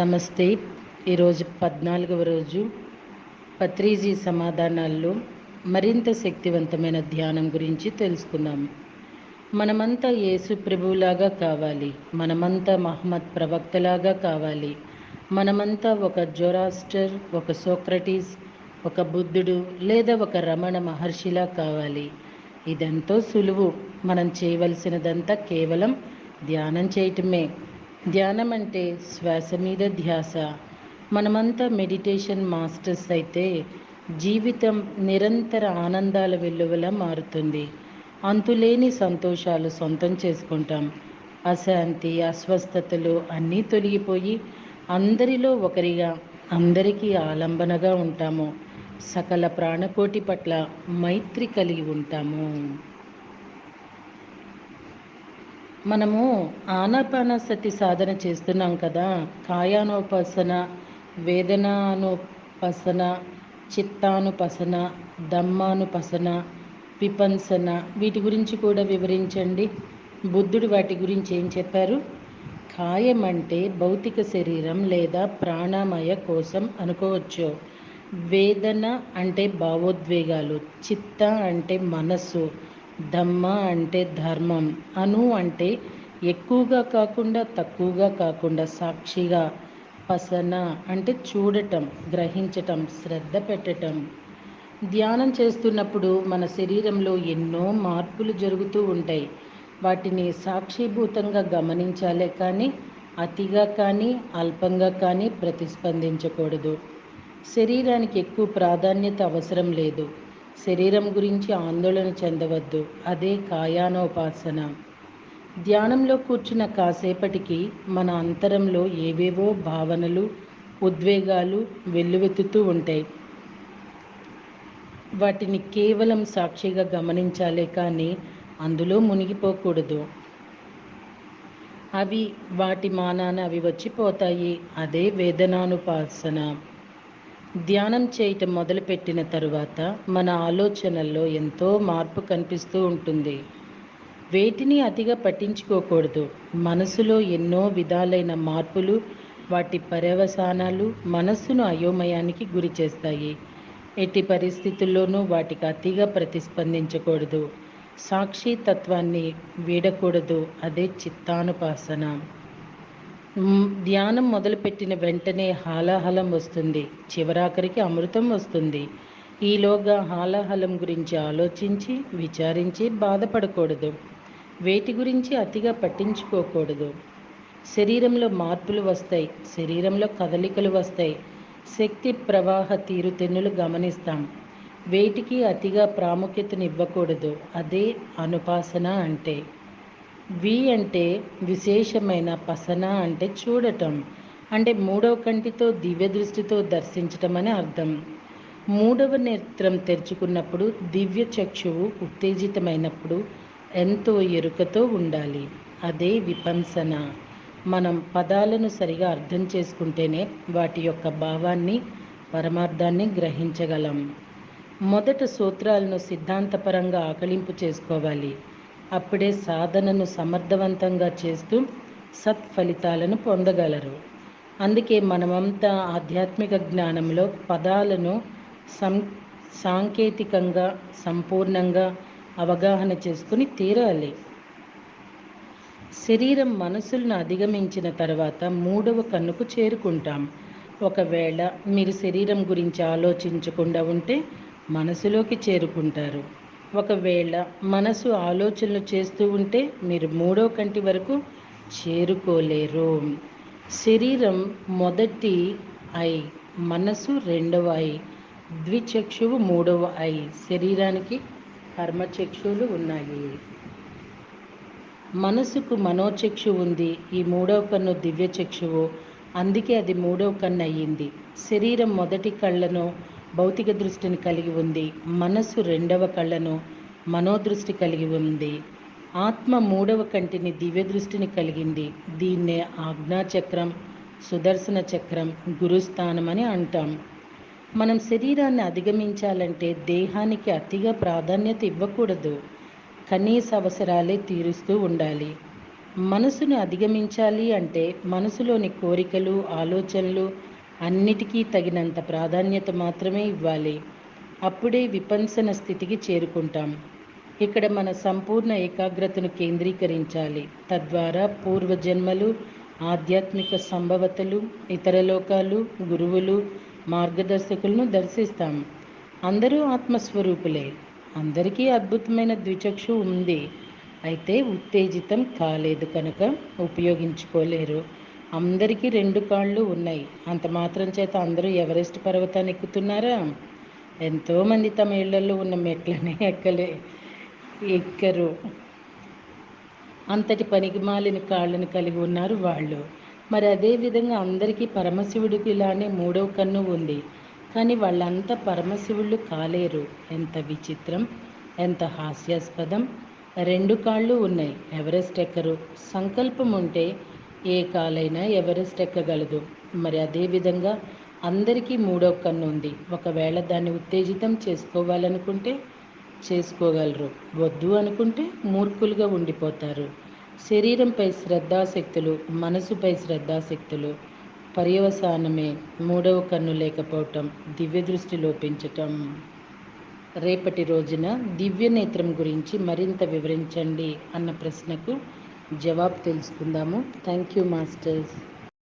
నమస్తే. ఈరోజు పద్నాలుగవ రోజు పత్రిజీ సమాధానాల్లో మరింత శక్తివంతమైన ధ్యానం గురించి తెలుసుకుందాం మనమంతా యేసు ప్రభువులాగా కావాలి. మనమంతా మహమ్మద్ ప్రవక్తలాగా కావాలి. మనమంతా ఒక జొరాస్టర్ ఒక సోక్రటీస్ ఒక బుద్ధుడు లేదా ఒక రమణ మహర్షిలా కావాలి. ఇదెంతో సులువు. మనం చేయవలసినదంతా కేవలం ధ్యానం చేయటమే. ధ్యానం అంటే శ్వాస మీద ధ్యాస. మనమంతా మెడిటేషన్ మాస్టర్స్ అయితే జీవితం నిరంతర ఆనందాల వెల్లువలా మారుతుంది. అంతులేని సంతోషాలు సొంతం చేసుకుంటాం. అశాంతి అస్వస్థతలు అన్నీ తొలగిపోయి అందరిలో ఒకరిగా అందరికీ ఆలంబనగా ఉంటాము. సకల ప్రాణకోటి పట్ల మైత్రి కలిగి ఉంటాము. మనము ఆనాపానసతి సాధన చేస్తున్నాం కదా కాయానోపాసన వేదనానుపసన చిత్తానుపసన దమ్మానుపసన విపంసన వీటి గురించి కూడా వివరించండి. బుద్ధుడు వాటి గురించి ఏం చెప్పారు? కాయం అంటే భౌతిక శరీరం లేదా ప్రాణమయ కోసం అనుకోవచ్చు. వేదన అంటే భావోద్వేగాలు చిత్త అంటే మనస్సు ధమ్మ అంటే ధర్మం అను అంటే ఎక్కువగా కాకుండా తక్కువగా కాకుండా సాక్షిగా పసన అంటే చూడటం గ్రహించటం శ్రద్ధ పెట్టటం. ధ్యానం చేస్తున్నప్పుడు మన శరీరంలో ఎన్నో మార్పులు జరుగుతూ ఉంటాయి. వాటిని సాక్షిభూతంగా గమనించాలే కానీ అతిగా కానీ అల్పంగా కానీ ప్రతిస్పందించకూడదు. శరీరానికి ఎక్కువ ప్రాధాన్యత అవసరం లేదు. శరీరం గురించి ఆందోళన చెందవద్దు. అదే కాయానోపాసన. ధ్యానంలో కూర్చున్న కాసేపటికి మన అంతరంలో ఏవేవో భావనలు ఉద్వేగాలు వెల్లువెత్తుతూ ఉంటాయి. వాటిని కేవలం సాక్షిగా గమనించాలే కానీ అందులో మునిగిపోకూడదు. అవి వాటి మానాన అవి వచ్చిపోతాయి. అదే వేదనానుపాసన. ధ్యానం చేయటం మొదలుపెట్టిన తరువాత మన ఆలోచనల్లో ఎంతో మార్పు కనిపిస్తూ ఉంటుంది. వేటిని అతిగా పట్టించుకోకూడదు. మనసులో ఎన్నో విధాలైన మార్పులు వాటి పర్యవసానాలు మనస్సును అయోమయానికి గురి చేస్తాయి. ఎట్టి పరిస్థితుల్లోనూ వాటికి అతిగా ప్రతిస్పందించకూడదు. సాక్షి తత్వాన్ని వీడకూడదు. అదే చిత్తానుపాసన. ధ్యానం మొదలుపెట్టిన వెంటనే హాలాహలం వస్తుంది. చివరాఖరికి అమృతం వస్తుంది. ఈలోగా హాలాహలం గురించి ఆలోచించి విచారించి బాధపడకూడదు. వేటి గురించి అతిగా పట్టించుకోకూడదు. శరీరంలో మార్పులు వస్తాయి. శరీరంలో కదలికలు వస్తాయి. శక్తి ప్రవాహ తీరుతెన్నులు గమనిస్తాం. వేటికి అతిగా ప్రాముఖ్యతనివ్వకూడదు. అదే అనుపాసన అంటే. వి అంటే విశేషమైన పసన అంటే చూడటం. అంటే మూడవ కంటితో దివ్య దృష్టితో దర్శించటం అని అర్థం. మూడవ నేత్రం తెరుచుకున్నప్పుడు దివ్య చక్షువు ఉత్తేజితమైనప్పుడు ఎంతో ఎరుకతో ఉండాలి. అదే విపంసన. మనం పదాలను సరిగా అర్థం చేసుకుంటేనే వాటి యొక్క భావాన్ని పరమార్థాన్ని గ్రహించగలం. మొదట సూత్రాలను సిద్ధాంతపరంగా ఆకలింపు చేసుకోవాలి. అప్పుడే సాధనను సమర్థవంతంగా చేస్తూ సత్ఫలితాలను పొందగలరు. అందుకే మనమంతా ఆధ్యాత్మిక జ్ఞానంలో పదాలను సం సాంకేతికంగా సంపూర్ణంగా అవగాహన చేసుకుని తీరాలి. శరీరం మనసులను అధిగమించిన తర్వాత మూడవ కన్నుకు చేరుకుంటాం. ఒకవేళ మీరు శరీరం గురించి ఆలోచించకుండా ఉంటే మనసులోకి చేరుకుంటారు. ఒకవేళ మనసు ఆలోచనలు చేస్తూ ఉంటే మీరు మూడో కంటి వరకు చేరుకోలేరు. శరీరం మొదటి ఐ మనసు రెండవ ఐ ద్విచక్షువు మూడవ ఐ శరీరానికి కర్మచక్షువులు ఉన్నాయి. మనసుకు మనోచక్షు ఉంది ఈ మూడవ కన్ను దివ్యచక్షువు అందుకే అది మూడవ కన్ను అయ్యింది. శరీరం మొదటి కళ్ళను భౌతిక దృష్టిని కలిగి ఉంది. మనస్సు రెండవ కళ్ళను మనోదృష్టి కలిగి ఉంది. ఆత్మ మూడవ కంటిని దివ్య దృష్టిని కలిగింది. దీన్నే ఆజ్ఞాచక్రం సుదర్శన చక్రం గురుస్థానం అని అంటాం. మనం శరీరాన్ని అధిగమించాలంటే దేహానికి అతిగా ప్రాధాన్యత ఇవ్వకూడదు. కనీస అవసరాలే తీరుస్తూ ఉండాలి. మనసును అధిగమించాలి అంటే మనసులోని కోరికలు ఆలోచనలు అన్నిటికీ తగినంత ప్రాధాన్యత మాత్రమే ఇవ్వాలి. అప్పుడే విపంసన స్థితికి చేరుకుంటాం. ఇక్కడ మన సంపూర్ణ ఏకాగ్రతను కేంద్రీకరించాలి. తద్వారా పూర్వజన్మలు ఆధ్యాత్మిక సంభవతలు ఇతర లోకాలు గురువులు మార్గదర్శకులను దర్శిస్తాం. అందరూ ఆత్మస్వరూపులే. అందరికీ అద్భుతమైన ద్విచక్షు ఉంది. అయితే ఉత్తేజితం కాలేదు కనుక ఉపయోగించుకోలేరు. అందరికీ రెండు కాళ్ళు ఉన్నాయి. అంత మాత్రం చేత అందరూ ఎవరెస్ట్ పర్వతాన్ని ఎక్కుతున్నారా? ఎంతోమంది తమ ఇళ్ళలో ఉన్న మెట్లని ఎక్కలే ఎక్కరు. అంతటి పనికిమాలిన కాళ్ళను కలిగి ఉన్నారు వాళ్ళు. మరి అదే విధంగా అందరికీ పరమశివుడికి ఇలానే మూడవ కన్ను ఉంది. కానీ వాళ్ళంతా పరమశివుళ్ళు కాలేరు. ఎంత విచిత్రం ఎంత హాస్యాస్పదం. రెండు కాళ్ళు ఉన్నాయి. ఎవరెస్ట్ ఎక్కరు? సంకల్పం ఉంటే ఏ కాలైనా ఎవరెస్ట్ ఎక్కగలదు. మరి అదేవిధంగా అందరికీ మూడో కన్ను ఉంది. ఒకవేళ దాన్ని ఉత్తేజితం చేసుకోవాలనుకుంటే చేసుకోగలరు. వద్దు అనుకుంటే మూర్ఖులుగా ఉండిపోతారు. శరీరంపై శ్రద్ధాశక్తులు మనసుపై శ్రద్ధాశక్తులు పర్యవసానమే మూడవ కన్ను లేకపోవటం దివ్య దృష్టి లోపించటం. రేపటి రోజున దివ్య నేత్రం గురించి మరింత వివరించండి అన్న ప్రశ్నకు జవాబు తెలుసుకుందాము. Thank you masters